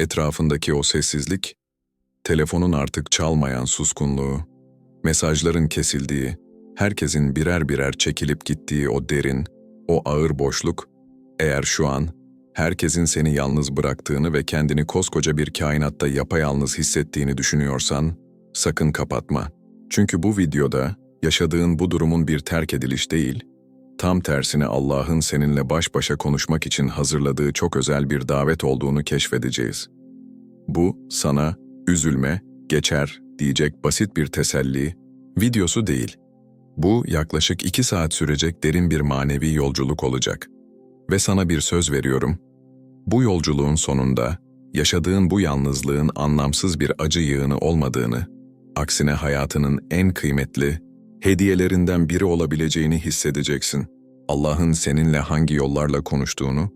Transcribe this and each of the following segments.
Etrafındaki o sessizlik, telefonun artık çalmayan suskunluğu, mesajların kesildiği, herkesin birer birer çekilip gittiği o derin, o ağır boşluk, eğer şu an herkesin seni yalnız bıraktığını ve kendini koskoca bir kainatta yapayalnız hissettiğini düşünüyorsan, sakın kapatma. Çünkü bu videoda yaşadığın bu durumun bir terk ediliş değil, tam tersine Allah'ın seninle baş başa konuşmak için hazırladığı çok özel bir davet olduğunu keşfedeceğiz. Bu sana üzülme, geçer diyecek basit bir teselli, videosu değil. Bu yaklaşık iki saat sürecek derin bir manevi yolculuk olacak. Ve sana bir söz veriyorum. Bu yolculuğun sonunda yaşadığın bu yalnızlığın anlamsız bir acı yığını olmadığını, aksine hayatının en kıymetli hediyelerinden biri olabileceğini hissedeceksin. Allah'ın seninle hangi yollarla konuştuğunu,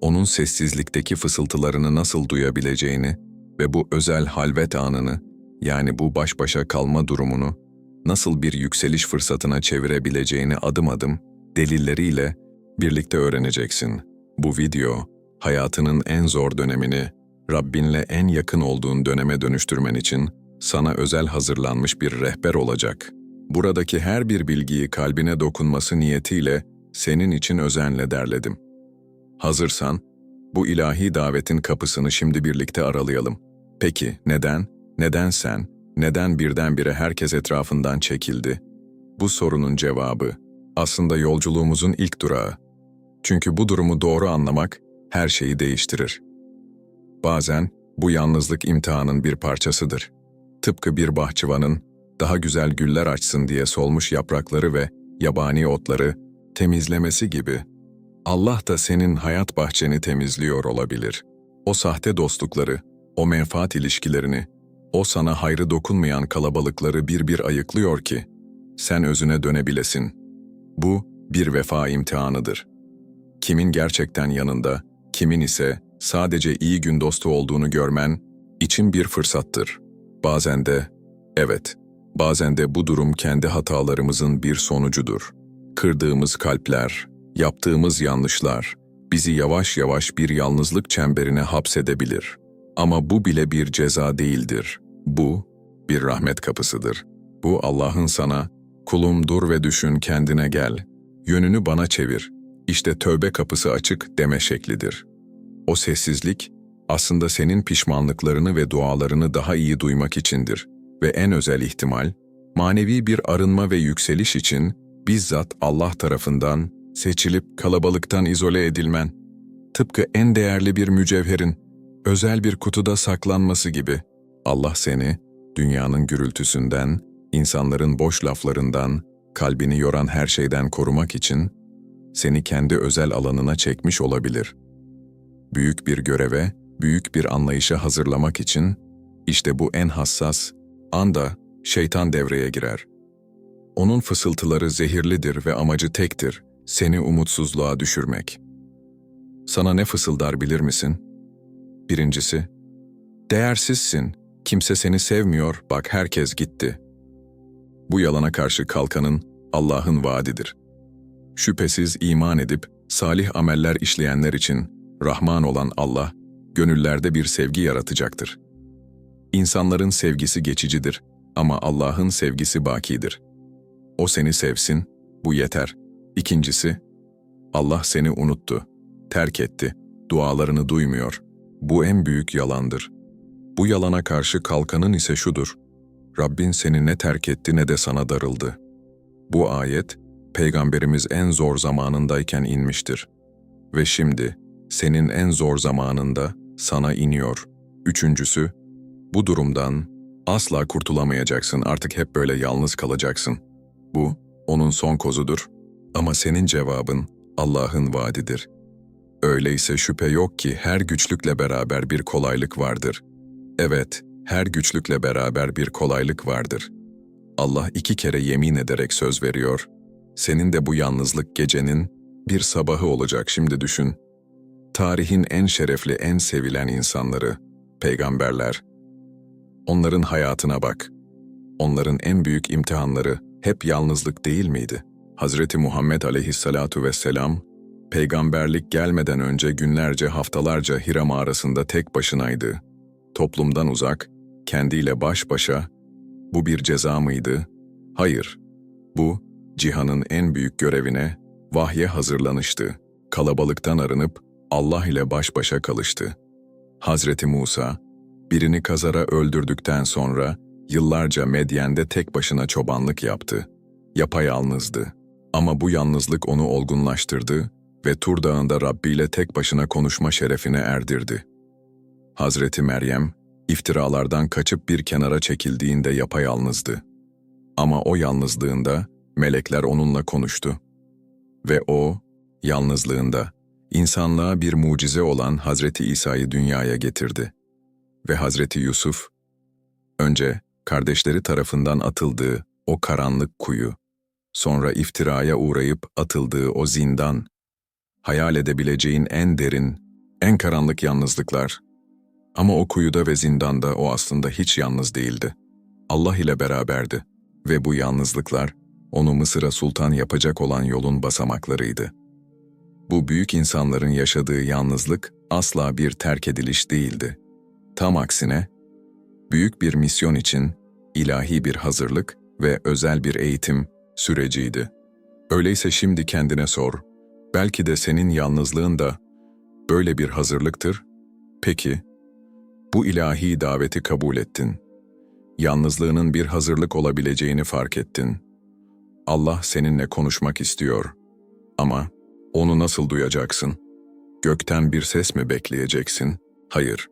onun sessizlikteki fısıltılarını nasıl duyabileceğini ve bu özel halvet anını, yani bu baş başa kalma durumunu, nasıl bir yükseliş fırsatına çevirebileceğini adım adım, delilleriyle birlikte öğreneceksin. Bu video, hayatının en zor dönemini, Rabbinle en yakın olduğun döneme dönüştürmen için sana özel hazırlanmış bir rehber olacak. Buradaki her bir bilgiyi kalbine dokunması niyetiyle senin için özenle derledim. Hazırsan, bu ilahi davetin kapısını şimdi birlikte aralayalım. Peki neden? Neden sen? Neden birdenbire herkes etrafından çekildi? Bu sorunun cevabı aslında yolculuğumuzun ilk durağı. Çünkü bu durumu doğru anlamak her şeyi değiştirir. Bazen bu yalnızlık imtihanın bir parçasıdır. Tıpkı bir bahçıvanın daha güzel güller açsın diye solmuş yaprakları ve yabani otları temizlemesi gibi. Allah da senin hayat bahçeni temizliyor olabilir. O sahte dostlukları, o menfaat ilişkilerini, o sana hayrı dokunmayan kalabalıkları bir bir ayıklıyor ki, sen özüne dönebilesin. Bu, bir vefa imtihanıdır. Kimin gerçekten yanında, kimin ise sadece iyi gün dostu olduğunu görmen, için bir fırsattır. Bazen de, evet, bazen de bu durum kendi hatalarımızın bir sonucudur. Kırdığımız kalpler, yaptığımız yanlışlar, bizi yavaş yavaş bir yalnızlık çemberine hapsedebilir. Ama bu bile bir ceza değildir. Bu, bir rahmet kapısıdır. Bu Allah'ın sana, kulum dur ve düşün kendine gel, yönünü bana çevir, işte tövbe kapısı açık deme şeklidir. O sessizlik, aslında senin pişmanlıklarını ve dualarını daha iyi duymak içindir ve en özel ihtimal, manevi bir arınma ve yükseliş için bizzat Allah tarafından seçilip kalabalıktan izole edilmen, tıpkı en değerli bir mücevherin, özel bir kutuda saklanması gibi, Allah seni, dünyanın gürültüsünden, insanların boş laflarından, kalbini yoran her şeyden korumak için, seni kendi özel alanına çekmiş olabilir. Büyük bir göreve, büyük bir anlayışa hazırlamak için, işte bu en hassas anda şeytan devreye girer. Onun fısıltıları zehirlidir ve amacı tektir, seni umutsuzluğa düşürmek. Sana ne fısıldar bilir misin? Birincisi, değersizsin, kimse seni sevmiyor, bak herkes gitti. Bu yalana karşı kalkanın Allah'ın vaadidir. Şüphesiz iman edip salih ameller işleyenler için Rahman olan Allah, gönüllerde bir sevgi yaratacaktır. İnsanların sevgisi geçicidir ama Allah'ın sevgisi bakidir. O seni sevsin, bu yeter. İkincisi, Allah seni unuttu, terk etti, dualarını duymuyor. Bu en büyük yalandır. Bu yalana karşı kalkanın ise şudur. Rabbin seni ne terk etti ne de sana darıldı. Bu ayet, Peygamberimiz en zor zamanındayken inmiştir. Ve şimdi, senin en zor zamanında sana iniyor. Üçüncüsü, bu durumdan asla kurtulamayacaksın, artık hep böyle yalnız kalacaksın. Bu, onun son kozudur. Ama senin cevabın Allah'ın vaadidir. Öyleyse şüphe yok ki her güçlükle beraber bir kolaylık vardır. Evet, her güçlükle beraber bir kolaylık vardır. Allah iki kere yemin ederek söz veriyor. Senin de bu yalnızlık gecenin bir sabahı olacak şimdi düşün. Tarihin en şerefli, en sevilen insanları, peygamberler. Onların hayatına bak. Onların en büyük imtihanları hep yalnızlık değil miydi? Hazreti Muhammed aleyhissalatu vesselam, Peygamberlik gelmeden önce günlerce haftalarca Hira mağarasında tek başınaydı. Toplumdan uzak, kendiyle baş başa. Bu bir ceza mıydı? Hayır. Bu, cihanın en büyük görevine, vahye hazırlanıştı. Kalabalıktan arınıp Allah ile baş başa kalıştı. Hazreti Musa, birini kazara öldürdükten sonra yıllarca Medyen'de tek başına çobanlık yaptı. Yapayalnızdı. Ama bu yalnızlık onu olgunlaştırdı ve Tur Dağı'nda Rabbi ile tek başına konuşma şerefine erdirdi. Hazreti Meryem, iftiralardan kaçıp bir kenara çekildiğinde yapayalnızdı. Ama o yalnızlığında melekler onunla konuştu. Ve o, yalnızlığında, insanlığa bir mucize olan Hazreti İsa'yı dünyaya getirdi. Ve Hazreti Yusuf, önce kardeşleri tarafından atıldığı o karanlık kuyu, sonra iftiraya uğrayıp atıldığı o zindan, hayal edebileceğin en derin, en karanlık yalnızlıklar. Ama o kuyuda ve zindanda o aslında hiç yalnız değildi. Allah ile beraberdi ve bu yalnızlıklar onu Mısır'a sultan yapacak olan yolun basamaklarıydı. Bu büyük insanların yaşadığı yalnızlık asla bir terk ediliş değildi. Tam aksine, büyük bir misyon için ilahi bir hazırlık ve özel bir eğitim süreciydi. Öyleyse şimdi kendine sor, belki de senin yalnızlığın da böyle bir hazırlıktır. Peki, bu ilahi daveti kabul ettin. Yalnızlığının bir hazırlık olabileceğini fark ettin. Allah seninle konuşmak istiyor. Ama onu nasıl duyacaksın? Gökten bir ses mi bekleyeceksin? Hayır.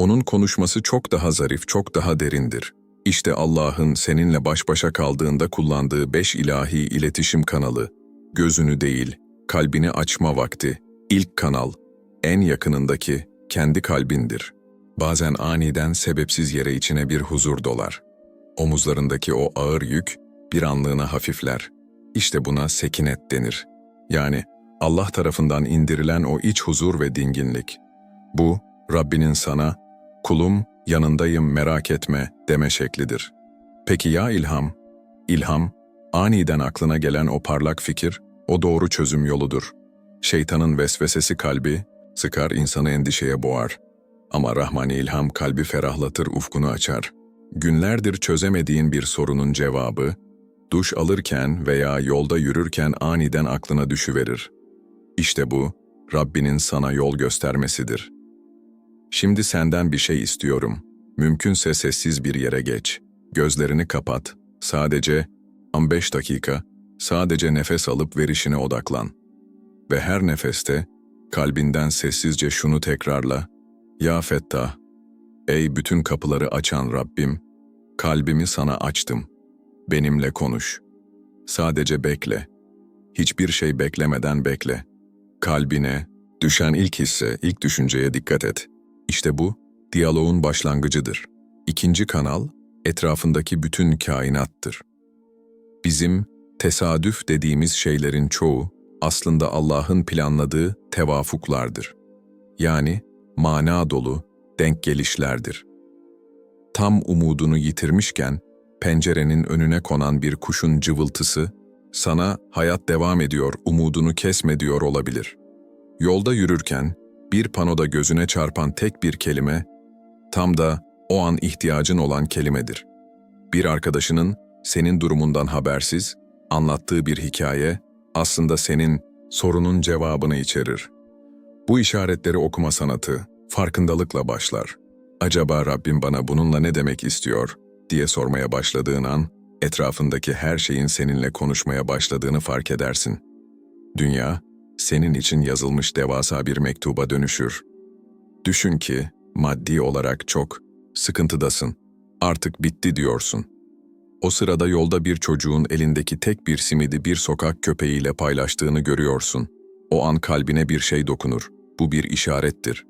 Onun konuşması çok daha zarif, çok daha derindir. İşte Allah'ın seninle baş başa kaldığında kullandığı beş ilahi iletişim kanalı. Gözünü değil, kalbini açma vakti. İlk kanal, en yakınındaki kendi kalbindir. Bazen aniden sebepsiz yere içine bir huzur dolar. Omuzlarındaki o ağır yük bir anlığına hafifler. İşte buna sekinet denir. Yani Allah tarafından indirilen o iç huzur ve dinginlik. Bu, Rabbinin sana, kulum yanındayım merak etme deme şeklidir. Peki ya ilham? İlham, aniden aklına gelen o parlak fikir, o doğru çözüm yoludur. Şeytanın vesvesesi kalbi, sıkar insanı endişeye boğar. Ama Rahmani ilham kalbi ferahlatır, ufkunu açar. Günlerdir çözemediğin bir sorunun cevabı, duş alırken veya yolda yürürken aniden aklına düşüverir. İşte bu, Rabbinin sana yol göstermesidir. Şimdi senden bir şey istiyorum. Mümkünse sessiz bir yere geç. Gözlerini kapat. Sadece 15 dakika, sadece nefes alıp verişine odaklan. Ve her nefeste kalbinden sessizce şunu tekrarla. Ya Fettah, ey bütün kapıları açan Rabbim, kalbimi sana açtım. Benimle konuş. Sadece bekle. Hiçbir şey beklemeden bekle. Kalbine, düşen ilk hisse, ilk düşünceye dikkat et. İşte bu, diyaloğun başlangıcıdır. İkinci kanal, etrafındaki bütün kainattır. Bizim tesadüf dediğimiz şeylerin çoğu aslında Allah'ın planladığı tevafuklardır. Yani mana dolu, denk gelişlerdir. Tam umudunu yitirmişken, pencerenin önüne konan bir kuşun cıvıltısı, sana hayat devam ediyor, umudunu kesme diyor olabilir. Yolda yürürken, bir panoda gözüne çarpan tek bir kelime, tam da o an ihtiyacın olan kelimedir. Bir arkadaşının senin durumundan habersiz, anlattığı bir hikaye, aslında senin sorunun cevabını içerir. Bu işaretleri okuma sanatı, farkındalıkla başlar. Acaba Rabbim bana bununla ne demek istiyor diye sormaya başladığın an, etrafındaki her şeyin seninle konuşmaya başladığını fark edersin. Dünya, senin için yazılmış devasa bir mektuba dönüşür. Düşün ki, maddi olarak çok, sıkıntıdasın. Artık bitti diyorsun. O sırada yolda bir çocuğun elindeki tek bir simidi bir sokak köpeğiyle paylaştığını görüyorsun. O an kalbine bir şey dokunur. Bu bir işarettir.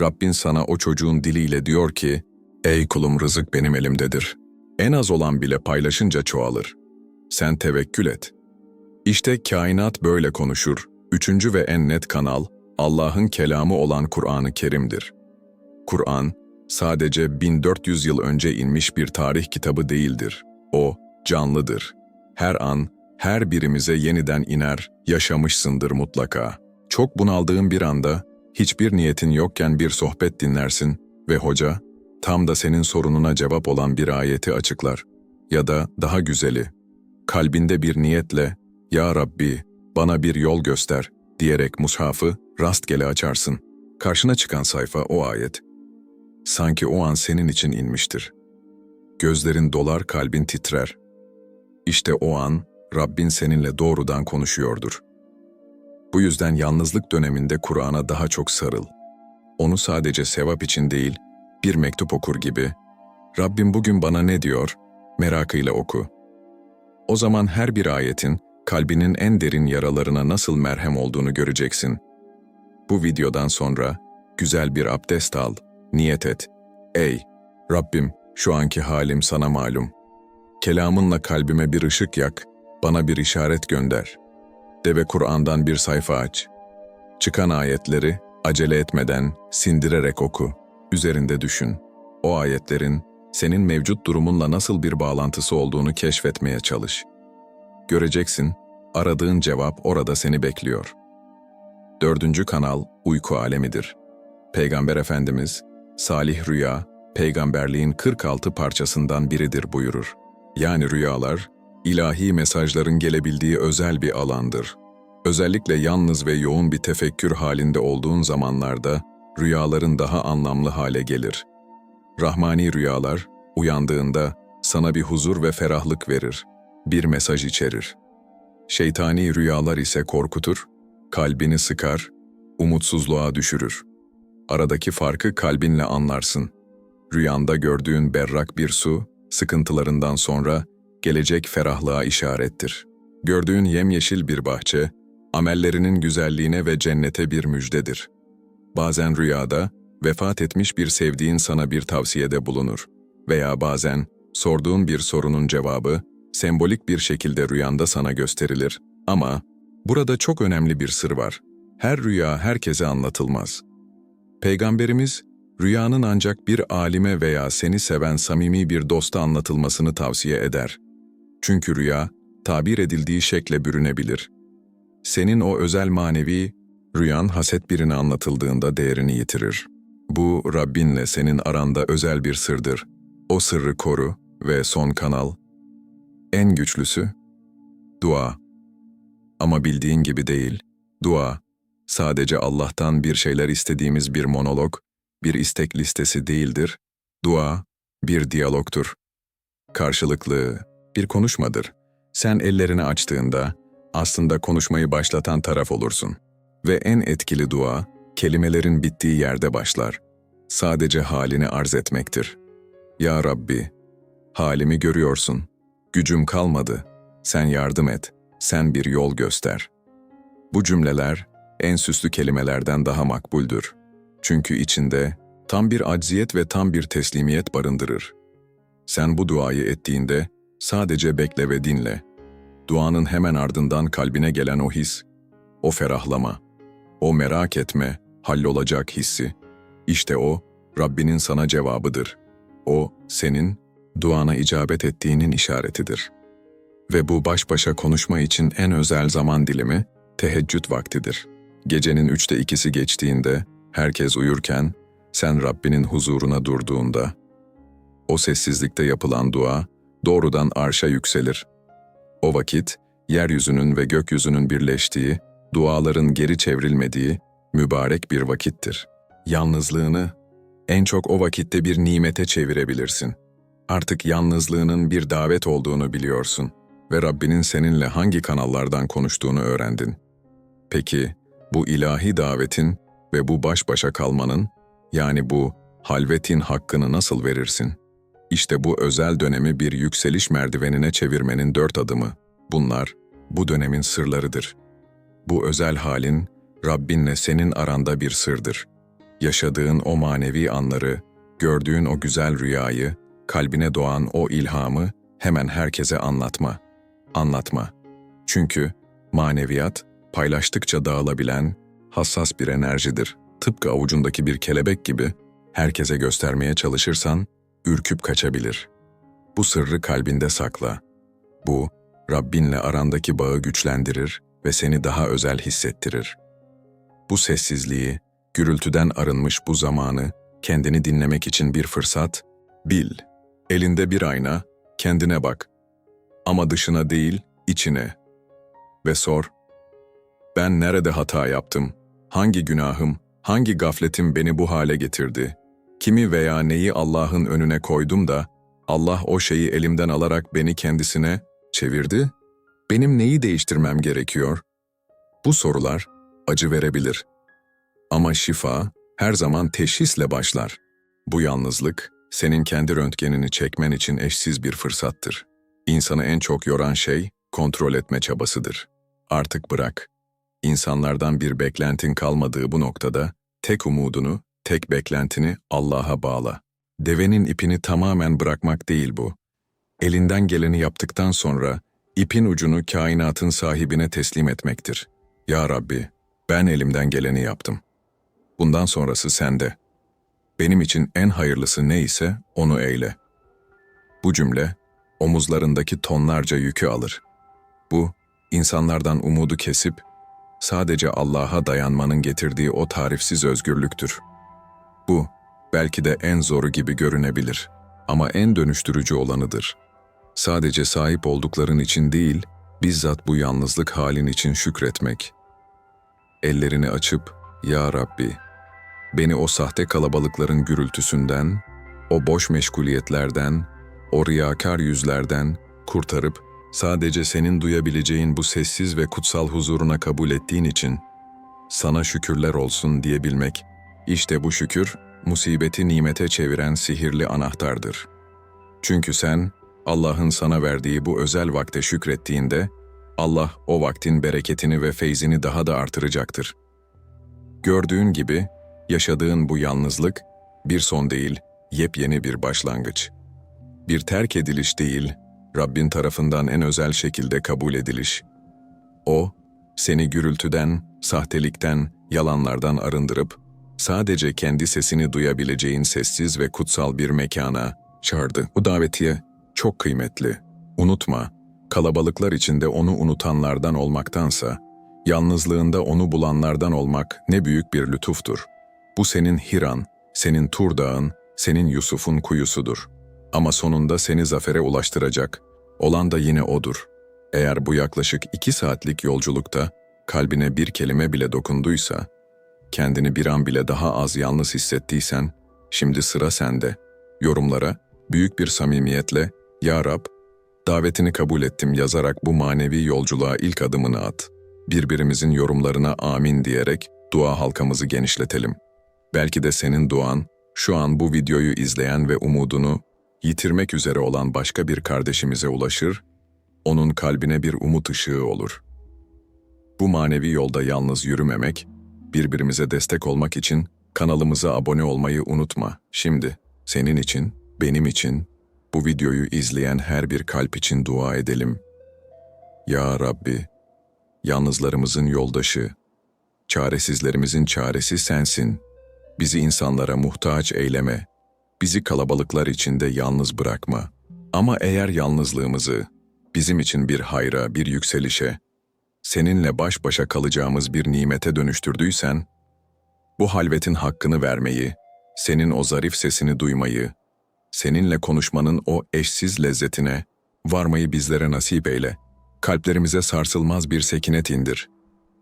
Rabbin sana o çocuğun diliyle diyor ki, Ey kulum rızık benim elimdedir. En az olan bile paylaşınca çoğalır. Sen tevekkül et. İşte kainat böyle konuşur. Üçüncü ve en net kanal, Allah'ın kelamı olan Kur'an-ı Kerim'dir. Kur'an, sadece 1400 yıl önce inmiş bir tarih kitabı değildir. O, canlıdır. Her an, her birimize yeniden iner, yaşamışsındır mutlaka. Çok bunaldığın bir anda, hiçbir niyetin yokken bir sohbet dinlersin ve hoca, tam da senin sorununa cevap olan bir ayeti açıklar. Ya da daha güzeli, kalbinde bir niyetle, Ya Rabbi, bana bir yol göster diyerek mushafı rastgele açarsın. Karşına çıkan sayfa o ayet. Sanki o an senin için inmiştir. Gözlerin dolar, kalbin titrer. İşte o an Rabbin seninle doğrudan konuşuyordur. Bu yüzden yalnızlık döneminde Kur'an'a daha çok sarıl. Onu sadece sevap için değil, bir mektup okur gibi, Rabbim bugün bana ne diyor, merakıyla oku. O zaman her bir ayetin, kalbinin en derin yaralarına nasıl merhem olduğunu göreceksin. Bu videodan sonra, güzel bir abdest al, niyet et. Ey, Rabbim, şu anki halim sana malum. Kelamınla kalbime bir ışık yak, bana bir işaret gönder. De ve Kur'an'dan bir sayfa aç. Çıkan ayetleri acele etmeden sindirerek oku. Üzerinde düşün. O ayetlerin senin mevcut durumunla nasıl bir bağlantısı olduğunu keşfetmeye çalış. Göreceksin, aradığın cevap orada seni bekliyor. Dördüncü kanal uyku alemidir. Peygamber Efendimiz, Salih Rüya, peygamberliğin 46 parçasından biridir buyurur. Yani rüyalar, ilahi mesajların gelebildiği özel bir alandır. Özellikle yalnız ve yoğun bir tefekkür halinde olduğun zamanlarda rüyaların daha anlamlı hale gelir. Rahmani rüyalar, uyandığında sana bir huzur ve ferahlık verir, bir mesaj içerir. Şeytani rüyalar ise korkutur, kalbini sıkar, umutsuzluğa düşürür. Aradaki farkı kalbinle anlarsın. Rüyanda gördüğün berrak bir su, sıkıntılarından sonra gelecek ferahlığa işarettir. Gördüğün yemyeşil bir bahçe, amellerinin güzelliğine ve cennete bir müjdedir. Bazen rüyada, vefat etmiş bir sevdiğin sana bir tavsiyede bulunur veya bazen sorduğun bir sorunun cevabı sembolik bir şekilde rüyanda sana gösterilir. Ama burada çok önemli bir sır var. Her rüya herkese anlatılmaz. Peygamberimiz, rüyanın ancak bir alime veya seni seven samimi bir dosta anlatılmasını tavsiye eder. Çünkü rüya, tabir edildiği şekle bürünebilir. Senin o özel manevi, rüyan haset birine anlatıldığında değerini yitirir. Bu, Rabbinle senin aranda özel bir sırdır. O sırrı koru ve son kanal, en güçlüsü, dua. Ama bildiğin gibi değil, dua, sadece Allah'tan bir şeyler istediğimiz bir monolog, bir istek listesi değildir. Dua, bir diyalogtur. Karşılıklı, bir konuşmadır. Sen ellerini açtığında, aslında konuşmayı başlatan taraf olursun. Ve en etkili dua, kelimelerin bittiği yerde başlar. Sadece halini arz etmektir. Ya Rabbi, halimi görüyorsun. Gücüm kalmadı. Sen yardım et. Sen bir yol göster. Bu cümleler en süslü kelimelerden daha makbuldür. Çünkü içinde tam bir acziyet ve tam bir teslimiyet barındırır. Sen bu duayı ettiğinde sadece bekle ve dinle. Duanın hemen ardından kalbine gelen o his, o ferahlama, o merak etme, hallolacak hissi. İşte o, Rabbinin sana cevabıdır. O, senin duana icabet ettiğinin işaretidir. Ve bu baş başa konuşma için en özel zaman dilimi teheccüd vaktidir. Gecenin üçte ikisi geçtiğinde, herkes uyurken, sen Rabbinin huzuruna durduğunda, o sessizlikte yapılan dua doğrudan arşa yükselir. O vakit, yeryüzünün ve gökyüzünün birleştiği, duaların geri çevrilmediği mübarek bir vakittir. Yalnızlığını en çok o vakitte bir nimete çevirebilirsin. Artık yalnızlığının bir davet olduğunu biliyorsun ve Rabbinin seninle hangi kanallardan konuştuğunu öğrendin. Peki, bu ilahi davetin ve bu baş başa kalmanın, yani bu halvetin hakkını nasıl verirsin? İşte bu özel dönemi bir yükseliş merdivenine çevirmenin dört adımı. Bunlar, bu dönemin sırlarıdır. Bu özel halin, Rabbinle senin aranda bir sırdır. Yaşadığın o manevi anları, gördüğün o güzel rüyayı, kalbine doğan o ilhamı hemen herkese anlatma. Anlatma. Çünkü maneviyat, paylaştıkça dağılabilen, hassas bir enerjidir. Tıpkı avucundaki bir kelebek gibi herkese göstermeye çalışırsan, ürküp kaçabilir. Bu sırrı kalbinde sakla. Bu, Rabbinle arandaki bağı güçlendirir ve seni daha özel hissettirir. Bu sessizliği, gürültüden arınmış bu zamanı, kendini dinlemek için bir fırsat, bil. Elinde bir ayna, kendine bak. Ama dışına değil, içine. Ve sor, ben nerede hata yaptım? Hangi günahım, hangi gafletim beni bu hale getirdi? Kimi veya neyi Allah'ın önüne koydum da Allah o şeyi elimden alarak beni kendisine çevirdi? Benim neyi değiştirmem gerekiyor? Bu sorular acı verebilir. Ama şifa her zaman teşhisle başlar. Bu yalnızlık senin kendi röntgenini çekmen için eşsiz bir fırsattır. İnsanı en çok yoran şey kontrol etme çabasıdır. Artık bırak. İnsanlardan bir beklentin kalmadığı bu noktada tek umudunu, tek beklentini Allah'a bağla. Devenin ipini tamamen bırakmak değil bu. Elinden geleni yaptıktan sonra ipin ucunu kainatın sahibine teslim etmektir. Ya Rabbi, ben elimden geleni yaptım. Bundan sonrası sende. Benim için en hayırlısı neyse onu eyle. Bu cümle omuzlarındaki tonlarca yükü alır. Bu, insanlardan umudu kesip sadece Allah'a dayanmanın getirdiği o tarifsiz özgürlüktür. Bu, belki de en zoru gibi görünebilir ama en dönüştürücü olanıdır. Sadece sahip oldukların için değil, bizzat bu yalnızlık halin için şükretmek. Ellerini açıp, Ya Rabbi, beni o sahte kalabalıkların gürültüsünden, o boş meşguliyetlerden, o riyakar yüzlerden kurtarıp sadece senin duyabileceğin bu sessiz ve kutsal huzuruna kabul ettiğin için sana şükürler olsun diyebilmek, işte bu şükür, musibeti nimete çeviren sihirli anahtardır. Çünkü sen, Allah'ın sana verdiği bu özel vakte şükrettiğinde, Allah o vaktin bereketini ve feyzini daha da artıracaktır. Gördüğün gibi, yaşadığın bu yalnızlık, bir son değil, yepyeni bir başlangıç. Bir terk ediliş değil, Rabbin tarafından en özel şekilde kabul ediliş. O, seni gürültüden, sahtelikten, yalanlardan arındırıp, sadece kendi sesini duyabileceğin sessiz ve kutsal bir mekana çağırdı. Bu davetiye çok kıymetli. Unutma, kalabalıklar içinde onu unutanlardan olmaktansa, yalnızlığında onu bulanlardan olmak ne büyük bir lütuftur. Bu senin Hiran, senin Turdağ'ın, senin Yusuf'un kuyusudur. Ama sonunda seni zafere ulaştıracak, olan da yine odur. Eğer bu yaklaşık iki saatlik yolculukta kalbine bir kelime bile dokunduysa, kendini bir an bile daha az yalnız hissettiysen, şimdi sıra sende. Yorumlara büyük bir samimiyetle Ya Rab, davetini kabul ettim yazarak bu manevi yolculuğa ilk adımını at. Birbirimizin yorumlarına amin diyerek dua halkamızı genişletelim. Belki de senin duan, şu an bu videoyu izleyen ve umudunu yitirmek üzere olan başka bir kardeşimize ulaşır, onun kalbine bir umut ışığı olur. Bu manevi yolda yalnız yürümemek, birbirimize destek olmak için kanalımıza abone olmayı unutma. Şimdi senin için, benim için, bu videoyu izleyen her bir kalp için dua edelim. Ya Rabbi, yalnızlarımızın yoldaşı, çaresizlerimizin çaresi sensin. Bizi insanlara muhtaç eyleme, bizi kalabalıklar içinde yalnız bırakma. Ama eğer yalnızlığımızı bizim için bir hayra, bir yükselişe, seninle baş başa kalacağımız bir nimete dönüştürdüysen, bu halvetin hakkını vermeyi, senin o zarif sesini duymayı, seninle konuşmanın o eşsiz lezzetine varmayı bizlere nasip eyle. Kalplerimize sarsılmaz bir sekinet indir.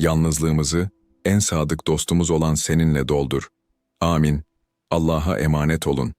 Yalnızlığımızı en sadık dostumuz olan seninle doldur. Amin. Allah'a emanet olun.